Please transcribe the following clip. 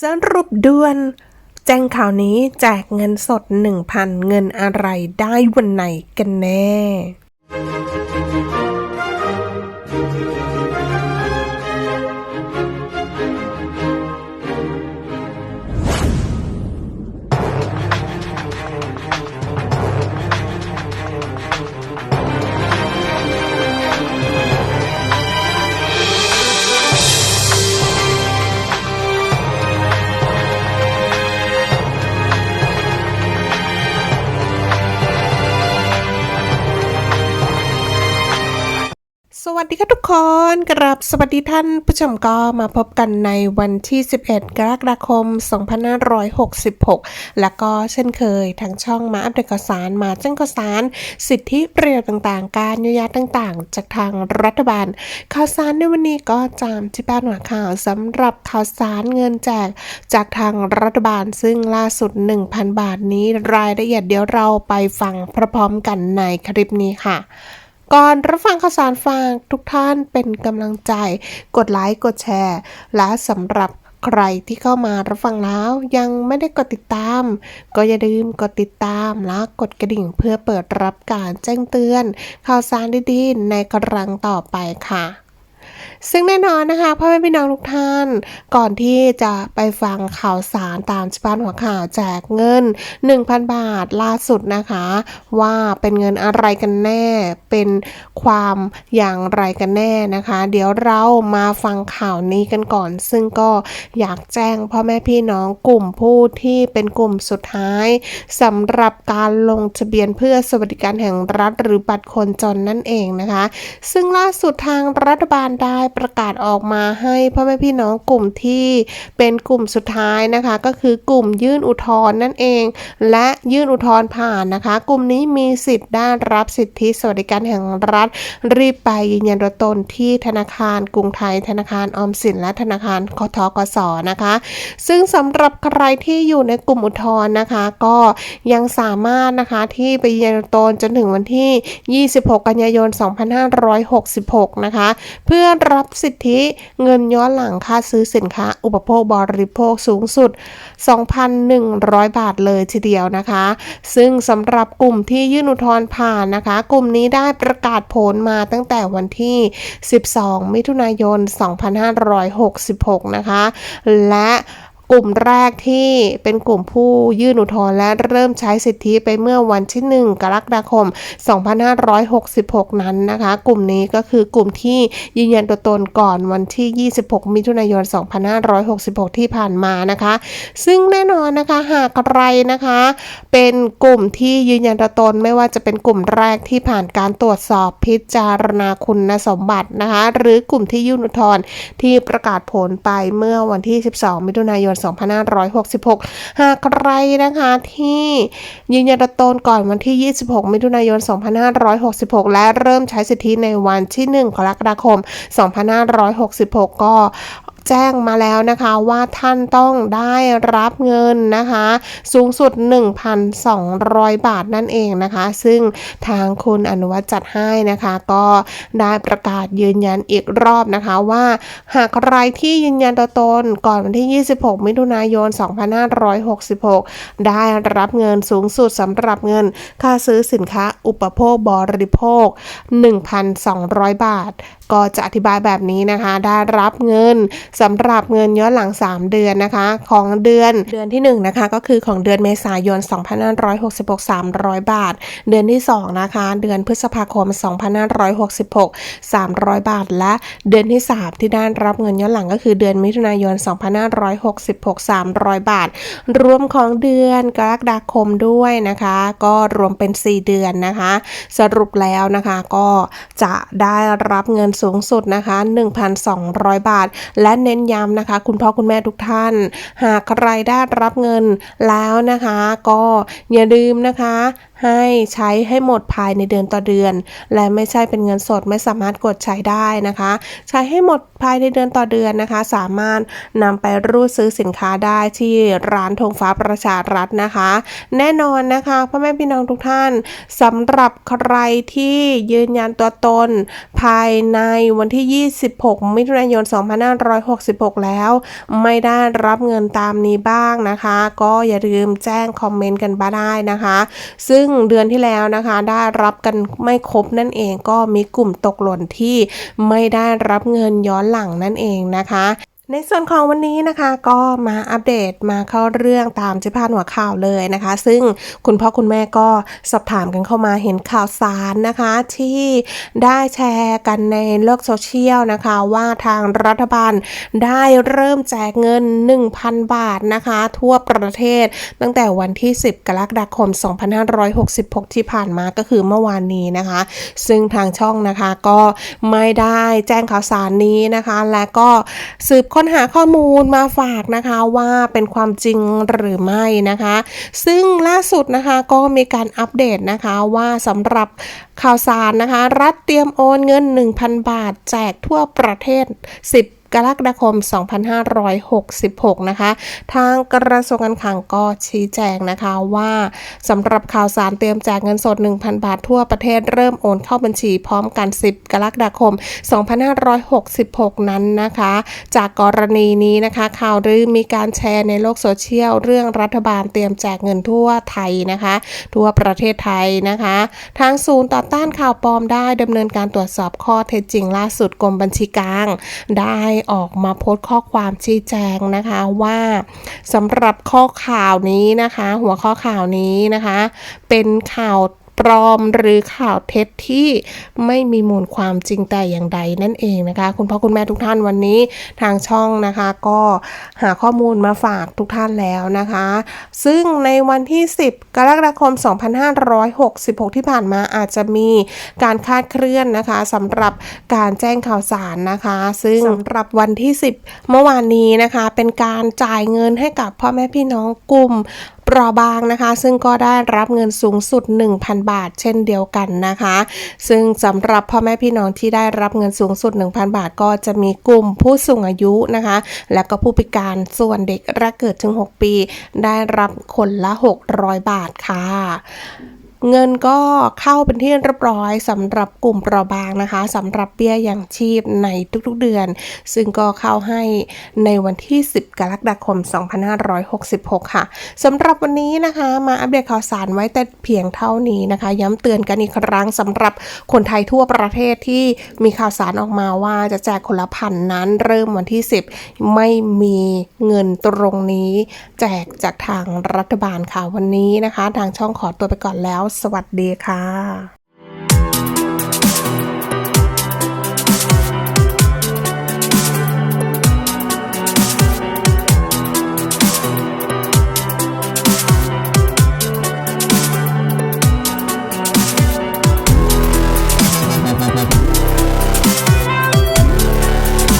สรุปด่วน แจ้งข่าวนี้แจกเงินสด 1,000 เงินอะไรได้วันไหนกันแน่ วัสดีค่ะทุกคนกราบสวัสดีท่านผู้ชมก็มาพบกันในวันที่ 11 กรกฎาคม 2566 แล้วก็เช่นเคยทางช่องมาอัปเดตข่าวสารมาแจ้งข่าวสาร สิทธิประโยชน์ต่างๆ การเยียวยาต่างๆ จากทางรัฐบาล ข่าวสารในวันนี้ก็จามที่บ้านหัวข่าวสำหรับข่าวสารเงินแจกจากทางรัฐบาลซึ่งล่าสุด 1,000 บาทนี้รายละเอียดเดี๋ยวเราไปฟังพร้อมๆกันในคลิปนี้ค่ะ ก่อนรับฟังข่าวสารฟังทุกท่านเป็นกำลังใจ กดไลค์กดแชร์ และสำหรับใครที่เข้ามารับฟังแล้วยังไม่ได้กดติดตาม ก็อย่าลืมกดติดตามและกดกระดิ่งเพื่อเปิดรับการแจ้งเตือน ข่าวสารดีๆ ในครั้งต่อไปค่ะ ซึ่งแน่นอนนะคะพ่อแม่พี่น้องทุกท่าน ก่อนที่จะไปฟังข่าวสารตามสปานหัวข่าวแจกเงิน 1,000 บาทล่าสุดนะคะ ว่าเป็นเงินอะไรกันแน่ เป็นความอย่างไรกันแน่นะคะ เดี๋ยวเรามาฟังข่าวนี้กันก่อน ซึ่งก็อยากแจ้งพ่อแม่พี่น้องกลุ่มผู้ที่เป็นกลุ่มสุดท้ายสำหรับการลงทะเบียนเพื่อสวัสดิการแห่งรัฐหรือบัตรคนจนนั่นเองนะคะ ซึ่งล่าสุดทางรัฐบาลได้ประกาศออกมาให้พ่อแม่พี่น้องกลุ่มที่เป็นกลุ่มสุดท้ายนะคะ ก็คือกลุ่มยื่นอุทธรณ์นั่นเอง และยื่นอุทธรณ์ผ่านนะคะ กลุ่มนี้มีสิทธิ์ได้รับสิทธิสวัสดิการแห่งรัฐ รีบไปยืนยันตัวตนที่ธนาคารกรุงไทย ธนาคารออมสิน และธนาคารคทกสนะคะ ซึ่งสำหรับใครที่อยู่ในกลุ่มอุทธรณ์นะคะ ก็ยังสามารถนะคะที่ไปยืนยันตัวตนจนถึงวันที่ 26 กันยายน 2566 นะคะ เพื่อรับสิทธิเงินย้อนหลังค่าซื้อสินค้า อุปโภคบริโภคสูงสุด 2,100 บาทเลยทีเดียวนะคะ ซึ่งสำหรับกลุ่มที่ยื่นอุทธรณ์ผ่านนะคะ กลุ่มนี้ได้ประกาศผลมาตั้งแต่วันที่ 12 มิถุนายน 2566 นะคะ และ กลุ่มแรกที่เป็นกลุ่มผู้ยื่นอุทธรณ์และเริ่มใช้สิทธิไปเมื่อวันที่ 1 กรกฎาคม 2566 นั้นนะคะ กลุ่มนี้ก็คือกลุ่มที่ยืนยันตัวตนก่อนวันที่ 26 มิถุนายน 2566 ที่ผ่านมานะคะ ซึ่งแน่นอนนะคะหากใครนะคะ เป็นกลุ่มที่ยืนยันตัวตนไม่ว่าจะเป็นกลุ่มแรกที่ผ่านการตรวจสอบพิจารณาคุณสมบัตินะคะ หรือกลุ่มที่ยื่นอุทธรณ์ที่ประกาศผลไปเมื่อวันที่ 12 มิถุนายน2566 หากใครนะคะที่ยืนยันตัวตนก่อนวันที่ 26 มิถุนายน 2566 และเริ่มใช้สิทธิในวันที่ 1 กรกฎาคม 2566 ก็ แจ้งมาแล้วนะคะว่าท่านต้องได้รับเงินนะคะ สูงสุด 1,200 บาทนั่นเองนะคะ ซึ่งทางคุณอนุวัฒน์จัดให้นะคะ ก็ได้ประกาศยืนยันอีกรอบนะคะว่า หากใครที่ยืนยันตัวตนก่อนวันที่ 26 มิถุนายน 2566 ได้รับเงินสูงสุดสำหรับเงินค่าซื้อสินค้าอุปโภคบริโภค 1,200 บาท ก็จะอธิบายแบบนี้นะคะ ได้รับเงินสำหรับเงินย้อนหลัง 3 เดือนนะคะ ของเดือนเดือนที่1นะคะก็คือของเดือนเมษายน 2566 300 บาท เดือนที่2นะคะเดือนพฤษภาคม 2566 300 บาท และเดือนที่ 3 ที่ได้รับเงินย้อนหลังก็คือเดือนมิถุนายน 2566 300 บาท รวมของเดือนกรกฎาคมด้วยนะคะ ก็รวมเป็น 4 เดือนนะคะ สรุปแล้วนะคะก็จะได้รับเงินสูงสุดนะคะ 1,200 บาท และเน้นย้ำนะคะ คุณพ่อคุณแม่ทุกท่าน หากใครได้รับเงินแล้วนะคะ ก็อย่าลืมนะคะ ให้ใช้ให้หมดภายในเดือนต่อเดือน และไม่ใช่เป็นเงินสดไม่สามารถกดใช้ได้นะคะ ใช้ให้หมดภายในเดือนต่อเดือนนะคะ สามารถนำไปรูดซื้อสินค้าได้ที่ร้านธงฟ้าประชารัฐนะคะ แน่นอนนะคะพ่อแม่พี่น้องทุกท่านสำหรับใครที่ยืนยันตัวตน ภายในวันที่ 26 มิถุนายน 2566 แล้ว ไม่ได้รับเงินตามนี้บ้างนะคะ ก็อย่าลืมแจ้งคอมเมนต์กันบ้าได้นะคะ ซึ่งเดือนที่แล้วนะคะ ได้รับกันไม่ครบนั่นเองก็มีกลุ่มตกหล่นที่ไม่ได้รับเงินย้อนหลังนั่นเองนะคะ ในส่วนของวันนี้นะคะก็มาอัปเดตมาเข้าเรื่องตามที่พาดหัวข่าวเลยนะคะ ซึ่งคุณพ่อคุณแม่ก็สอบถามกันเข้ามาเห็นข่าวสารนะคะ ที่ได้แชร์กันในโลกโซเชียลนะคะ ว่าทางรัฐบาลได้เริ่มแจกเงิน 1,000 บาทนะคะ ทั่วประเทศตั้งแต่วันที่ 10 กรกฎาคม 2566 ที่ผ่านมาก็คือเมื่อวานนี้นะคะ ซึ่งทางช่องนะคะก็ไม่ได้แจ้งข่าวสารนี้นะคะ และก็สืบค้นหาข้อมูลมาฝากนะคะว่าเป็นความจริงหรือไม่นะคะ ซึ่งล่าสุดนะคะก็มีการอัปเดตนะคะว่าสำหรับข่าวสารนะคะ รัฐเตรียมโอนเงิน 1,000 บาท แจกทั่วประเทศ 10 กรกฎาคม 2566 นะคะ ทางกระทรวงการคลังก็ชี้แจงนะคะว่าสำหรับข่าวสารเตรียมแจกเงินสด 1,000 บาททั่วประเทศเริ่มโอนเข้าบัญชีพร้อมกัน 10 กรกฎาคม 2566 นั้นนะคะ จากกรณีนี้นะคะข่าวลือมีการแชร์ในโลกโซเชียล เรื่องรัฐบาลเตรียมแจกเงินทั่วไทยนะคะ ทั่วประเทศไทยนะคะ ทางศูนย์ต่อต้านข่าวปลอมได้ดำเนินการตรวจสอบข้อเท็จจริงล่าสุดกรมบัญชีกลาง ได้ออกมาโพสต์ข้อความชี้แจงนะคะว่าสำหรับข้อข่าวนี้นะคะ หัวข้อข่าวนี้นะคะ เป็นข่าว ปลอมหรือข่าวเท็จที่ไม่มีมูลความจริงแต่อย่างใดนั่นเองนะคะ คุณพ่อคุณแม่ทุกท่านวันนี้ทางช่องนะคะ ก็หาข้อมูลมาฝากทุกท่านแล้วนะคะ ซึ่งในวันที่ 10 กรกฎาคม 2566 ที่ผ่านมาอาจจะมีการคาดเคลื่อนนะคะสำหรับการแจ้งข่าวสารนะคะ ซึ่งสำหรับวันที่ 10 เมื่อวานนี้นะคะ เป็นการจ่ายเงินให้กับพ่อแม่พี่น้องกลุ่ม รอบางนะคะ ซึ่งก็ได้รับเงินสูงสุด 1,000 บาท เช่นเดียวกันนะคะ ซึ่งสำหรับพ่อแม่พี่น้องที่ได้รับเงินสูงสุด 1,000 บาท ก็จะมีกลุ่มผู้สูงอายุนะคะ และก็ผู้พิการส่วนเด็กแรกเกิดถึง 6 ปี ได้รับคนละ 600 บาทค่ะ เงินก็เข้าเป็นที่เรียบร้อยสำหรับกลุ่มเปราะบางนะคะสำหรับเบี้ยยังชีพในทุกๆเดือน ซึ่งก็เข้าให้ในวันที่ 10 กรกฎาคม 2566 ค่ะสำหรับวันนี้นะคะ มาอัปเดตข่าวสารไว้แต่เพียงเท่านี้นะคะ ย้ำเตือนกันอีกครั้งสำหรับคนไทยทั่วประเทศที่มีข่าวสารออกมาว่าจะแจกคนละพันนั้นเริ่มวันที่ 10 ไม่มีเงินตรงนี้ แจกจากทางรัฐบาลค่ะวันนี้นะคะ ทางช่องขอตัวไปก่อนแล้วสวัสดีค่ะ